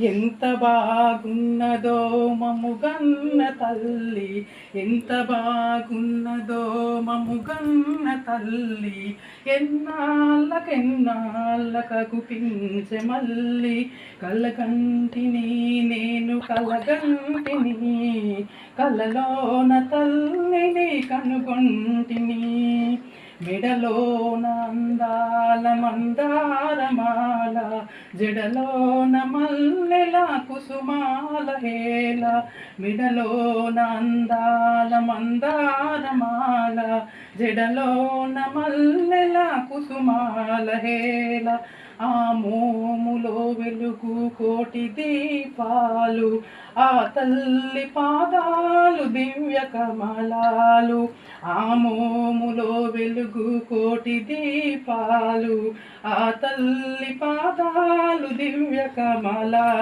ఎంత బాగున్నదో మముగన్న తల్లి. ఎంత బాగున్నదో మముగన్న తల్లి. ఎన్నాళ్ళకెన్నాళ్ళకు పించె మల్లి. కలగంటిని నేను కలగంటిని. కలలోన తల్లిని కనుగొంటిని. మెడలో అందాల మందారమాల జడలోన మల్లెల కుసుమాల హేల మిడలోన అందాల మందారమాల జడలోన మల్లెల కుసుమాల హేల ఆ మోములో వెలుగు కోటి దీపాలు ఆ తల్లి పాదాలు దివ్య కమలాలు. ఆ మోములో కోటి దీపాలు ఆ తల్లి పాదాలు దివ్య కమలా.